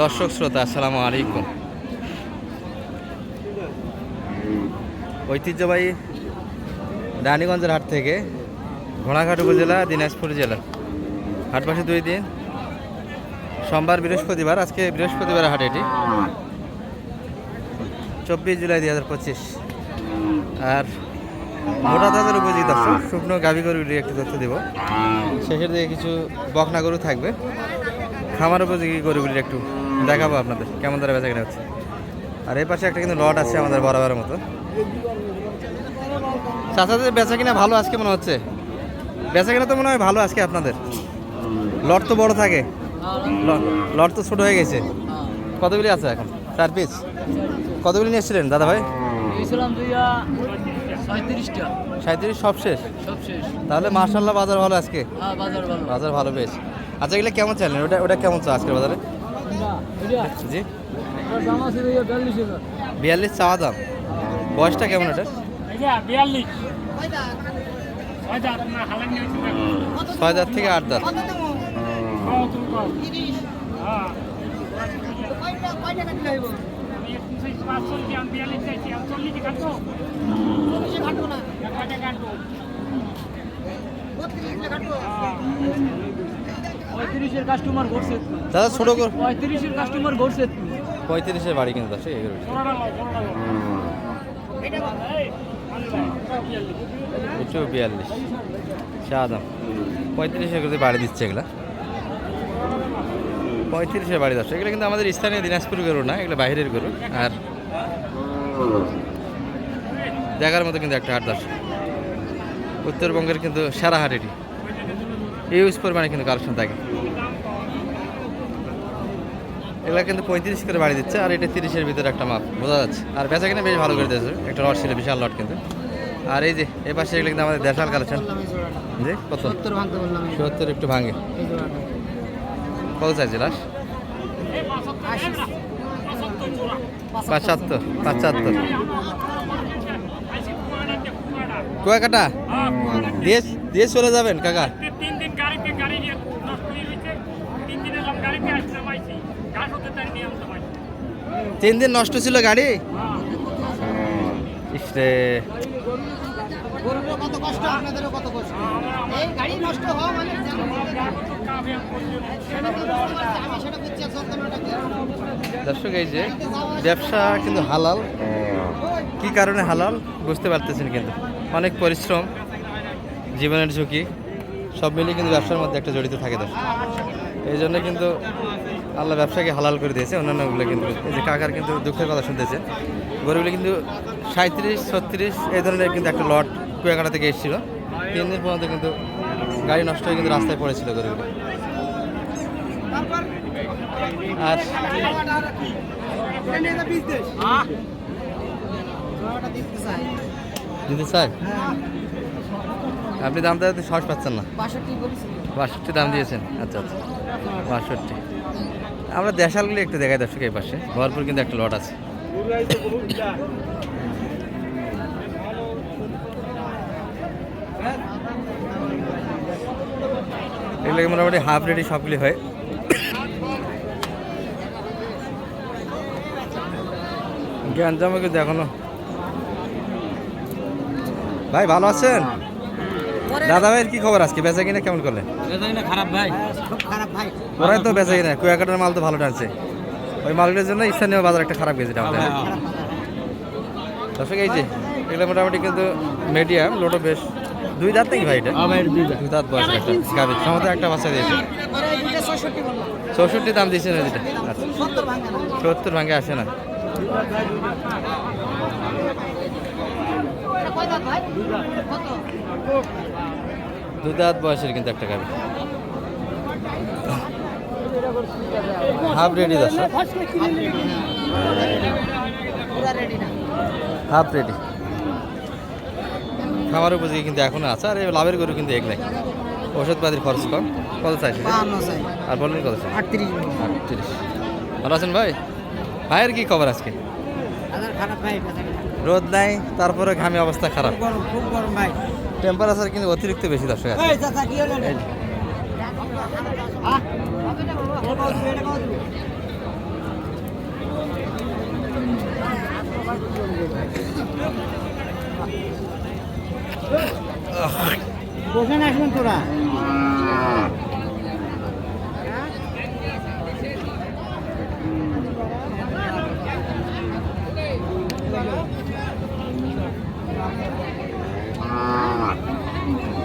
দর্শক শ্রোতা, আসসালামু আলাইকুম। ঐতিহ্যবাহী রানীগঞ্জের হাট থেকে ঘোড়াঘাট উপজেলা, দিনাজপুর জেলা। হাট বসে দুই দিন। সোমবার বৃহস্পতিবার, আজকে বৃহস্পতিবার হাট এটি। চব্বিশ জুলাই দুই হাজার পঁচিশ। আর মোটা তাদের উপযোগী দর্শক শুকনো গাভী গরুর একটি তথ্য দেব। দিকে কিছু বকনা গরু থাকবে। খামার উপযোগী গরুগুলির একটু দেখাবো আপনাদের কেমন ধরে বেচা কেনা হচ্ছে। আর এই পাশে একটা কিন্তু লট আছে আমাদের বরাবরের মতো। চাচাদের বেচা কিনা ভালো আজকে মনে হচ্ছে? বেচা কিনা তো মনে হয় ভালো আজকে আপনাদের। লট তো বড় থাকে। লট তো ছোট হয়ে গেছে। কতগুলি আছে এখন? চার পিস কতগুলি নিয়ে এসেছিলেন দাদা ভাই? সাঁত্রিশ সব শেষ? তাহলে মার্শাল্লাহ বাজার ভালো আজকে। হ্যাঁ বাজার ভালো। বাজার ভালো বেশ। আচ্ছা এগুলো কেমন চাইলেন? ওটা ওটা কেমন চা আজকের বাজারে? জি। বিয়াল্লিশ হাজার। চাওয়া দাম। বয়সটা কেমন এটা? বিয়াল্লিশ। ছয় দাঁত থেকে আট দাঁত পঁয়ত্রিশের কাস্টমার ঘুরছে। দাদা ছোটো করে পঁয়ত্রিশের কাস্টমার ঘুরছে। পঁয়ত্রিশের বাড়ি কিন্তু আছে এগুলো একটু বিয়াল্লিশ। চা দাম। পঁয়ত্রিশের করে বাড়ি দিচ্ছে এগুলা। পঁয়ত্রিশের বাড়ি যাচ্ছে। এগুলো কিন্তু আমাদের স্থানীয় দিনাজপুর গরু না এগুলো বাইরের গরু। আর দেখার মতো কিন্তু একটা হাট দর্শক উত্তরবঙ্গের কিন্তু সেরা হাট এটি। ইউজ পরিমাণে কিন্তু কালেকশন থাকে। এগুলা কিন্তু পঁয়ত্রিশ করে বাড়ি দিচ্ছে আর এটা তিরিশের ভিতরে একটা মাপ বোঝা যাচ্ছে। আর বেচা কিনা বেশ ভালো করে দিয়েছে একটা লট ছিল বিশাল লট কিন্তু। আর এই যে এ পাশে এগুলো কিন্তু আমাদের দেশাল কালেকশন। জি কত? সত্তর একটু ভাঙে। কত চাইছে লাশ? পাঁচাত্তর পাঁচাত্তর কুয়াকাটা দিয়ে দিয়ে চলে যাবেন কাকা তিন দিন গাড়িতে গাড়ি নিয়ে নষ্ট হয়ে গেছে তিন দিন এলাম গাড়িতে আসতে পাইছি ঘাস হতে তাই নিয়ে আনতে পারছি তিন দিন নষ্ট ছিল গাড়ি? ইসরে গরুরও কত কষ্ট আপনাদেরও কত কষ্ট? এই গাড়ি নষ্ট হওয়া মানে। দর্শক এই যে ব্যবসা কিন্তু হালাল। কি কারণে হালাল? বুঝতে পারতেছেন কিন্তু। অনেক পরিশ্রম জীবনের ঝুঁকি সব মিলিয়ে কিন্তু ব্যবসার মধ্যে একটা জড়িত থাকে দর্শক। এই জন্য কিন্তু আল্লাহ ব্যবসাকে হালাল করে দিয়েছে অন্যান্যগুলো কিন্তু এই যে কাকার কিন্তু দুঃখের কথা শুনতেছে। গরুগুলো কিন্তু সাঁত্রিশ ছত্রিশ এই ধরনের কিন্তু একটা লট কুয়াকাটা থেকে এসেছিল। তিন দিন পর্যন্ত কিন্তু গাড়ি নষ্ট হয়ে কিন্তু রাস্তায় পড়েছিল গরুগুলো। আর দিতে স্যার আপনি দাম দেওয়াতে সাহস পাচ্ছেন না। বাষট্টি দাম দিয়েছেন। আচ্ছা আচ্ছা। বাষট্টি। আমরা দেশালগুলি একটু দেখাই দর্শক এই পাশে। ভরপুর কিন্তু একটা লট আছে। এগুলো মোটামুটি হাফ রেডি সবগুলি হয়। জ্ঞান জামা কিন্তু এখনও ভাই ভালো আছেন? দাদা ভাইয়ের কি খবর আজকে? বেচা কিনা কেমন করলেন? খারাপ ভাই। ওরাই তো বেচা কিনা কুয়াকাটার মাল তো ভালো টানছে। ওই মালগুলোর জন্য স্থানীয় বাজার একটা খারাপ গেছে আমাদের দর্শক এই যে এগুলো মোটামুটি কিন্তু মিডিয়াম লোটো বেশ। দুই দাঁত নাকি ভাই এটা? দুই দাঁত। বয়স একটা। গাভীর। সমতে একটা বাচ্চা দিয়েছে। চৌষট্টি দাম দিয়েছেন ওই দুটা? আচ্ছা। সত্তর ভাঙে না। আসে না। এটা কয় দাঁত দু দাঁত বয়সের কিন্তু একটা গাভী। হাফ রেডি না হাফ রেডি খামার উপযোগী কিন্তু এখনও আছে আর এই লাভের গরু কিন্তু এক নাই ওষুধপাতির খরচ কম। কত চাইছে? চাই। আর বলুন কত চাই আটত্রিশ। আটত্রিশ। ভালো আছেন ভাই? ভাইয়ের কি খবর আজকে। রোদ নাই তারপরে ঘামে অবস্থা খারাপ। টেম্পারেচার কিন্তু অতিরিক্ত বেশি দর্শক আছে। বসে না আসবেন তোরা।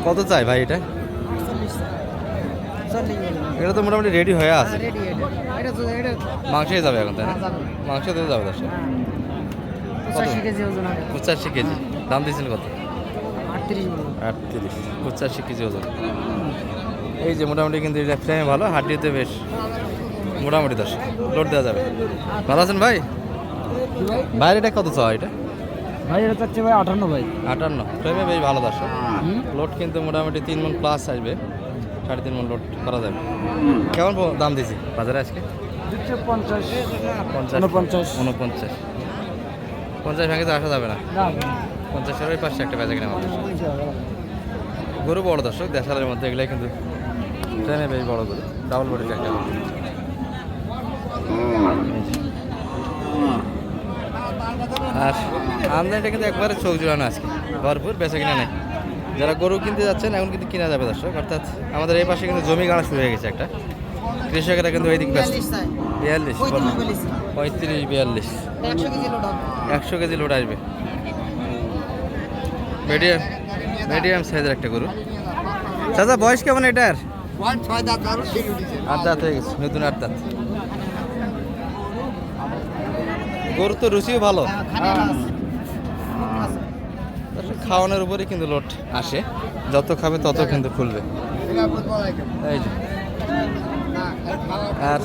কত চাই ভাই এটা? এটা তো মোটামুটি রেডি হয়ে আছে। এটা তো এটা মাংসই যাবে এখন তাই না? হ্যাঁ, মাংস দিয়ে যাবে দর্শক পঁচাশি কেজি দাম দিয়েছেন কত? আটত্রিশ পঁচাশি কেজি ওজন। এই যে মোটামুটি কিন্তু এটা ফ্রেমে ভালো হাড্ডিতে বেশ মোটামুটি দশ লোড দেওয়া যাবে। ভালো আছেন ভাই? বাইরেটা কত চাওয়া এটা? ভাই এটা চাচ্ছে ভাই আটান্ন ভাই। আটান্ন। ফ্রেমে বেশ ভালো দশ লোড কিন্তু মোটামুটি তিন মন প্লাস আসবে। সাড়ে তিন মন লোড করা যাবে। কেমন দাম দিয়েছি? বাজারে আজকে? পঞ্চাশ পঞ্চাশ। উনপঞ্চাশ। উনপঞ্চাশ। পঞ্চাশ ভেঙে তো আসা যাবে না। পঞ্চাশের ওই পাশে একটা বেচা কিনা আমাদের গরু বড় দর্শক দেশালের মধ্যে এগুলো কিন্তু ট্রেনে বেশ বড় গরু। ডাবল বডির একটা আর আমদানিটা কিন্তু একবারে চোখ জোড়ানো আজকে। ভরপুর বেচা কিনা নেই। যারা গরু কিনতে যাচ্ছেন এখন কিন্তু কিনা যাবে দর্শক। অর্থাৎ আমাদের এই পাশে কিন্তু জমি গাড়া শুরু হয়ে গেছে একটা। কৃষকেরা কিন্তু ওই দিক ব্যস্ত। বিয়াল্লিশ পঁয়ত্রিশ বিয়াল্লিশ। একশো কেজি লোড আসবে। মিডিয়াম মিডিয়াম সাইজের একটা গরু। দাদা বয়স কেমন এটার? আট দাঁত হয়ে গেছে নতুন আট দাঁত। গরু তো রুচিও ভালো। দর্শক, খাওয়ানোর উপরে কিন্তু লোড আসে। যত খাবে তত কিন্তু খুলবে। এই আর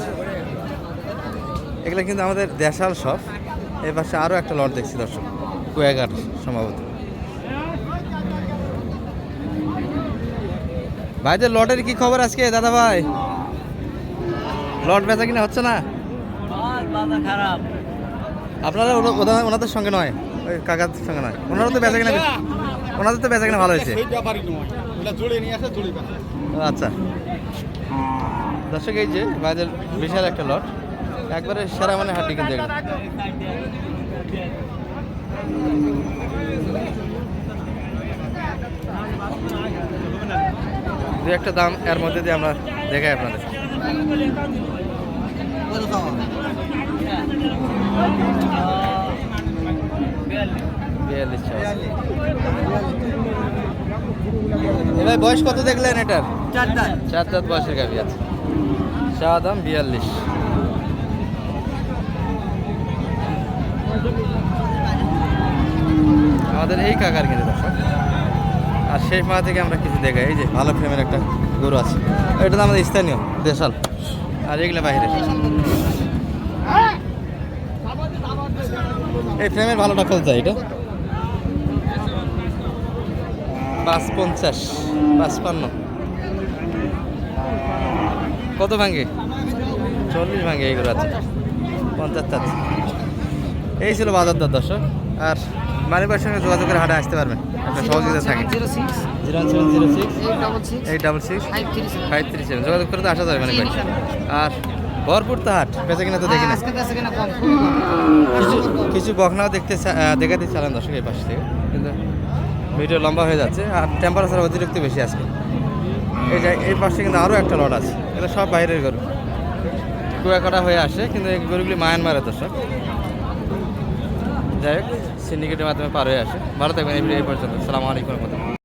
এগুলো কিন্তু আমাদের দেশাল সব। এই পাশে আরও একটা লট দেখছি দর্শক। কুয়াঘাট সম্ভবত। ভাইদের লটের কি খবর আজকে দাদা ভাই? লট বেচা কিনা হচ্ছে না? খারাপ। আপনারা ওনা- ওনা- ওনাদের সঙ্গে নয়? কাকার সঙ্গে নয়। ওনারও তো বেচা কিনা ওনাদের তো বেচা কিনা ভালো হয়েছে। ও, আচ্ছা। দর্শক এই যে ভাইদের বিশাল একটা লট একবারে সেরা মানে হাড্ডি কিন্তু এগুলো। দু একটা দাম এর মধ্যে দিয়ে আমরা দেখাই আপনাদের। বিয়াল্লিশ চাওয়া। এ ভাই বয়স কত দেখলেন এটার? চার চার বয়সের গাভি আছে। চা দাম বিয়াল্লিশ। আমাদের এই কাকার কিন্তু দর্শক। আর সেই মা থেকে আমরা কিছু দেখাই। এই যে ভালো ফ্রেমের একটা গরু আছে। এটা তো আমাদের স্থানীয় দেশাল। আর এগুলো বাইরে। এই ফ্রেমের ভালোটা কত চাই এটা। পাঁচ পঞ্চাশ পাঁচপান্ন কত ভাঙে? চল্লিশ ভাঙে এইগুলো আছে। পঞ্চাশ চার এই ছিল বাজার দর দর্শক। আর মালিকের সঙ্গে যোগাযোগ করে হাটে আসতে পারবেন। আপনার সহযোগিতা থাকে। Zero six zero six eight double six five three seven যোগাযোগ করে তো আসা যাবে মানে আর ভরপুর তো হাট বেঁচে কিনা তো দেখি না। আজকে কাছে। কিছু বকনাও দেখতে দেখাতে চালান দর্শক এই পাশ থেকে কিন্তু ভিডিও লম্বা হয়ে যাচ্ছে আর টেম্পারেচার অতিরিক্ত বেশি আজকে। এই যে এই পাশে কিন্তু আরও একটা লট আছে এটা সব বাইরের গরু। কুয়াকাটা হয়ে আসে কিন্তু এই গরুগুলি মায়ানমারের দর্শক। যাই হোক সিন্ডিকেটের মাধ্যমে পার হয়ে আসে। ভালো থাকবেন এই ভিডিও এই পর্যন্ত। সালামু আলাইকুম রহমতুল্লাহ।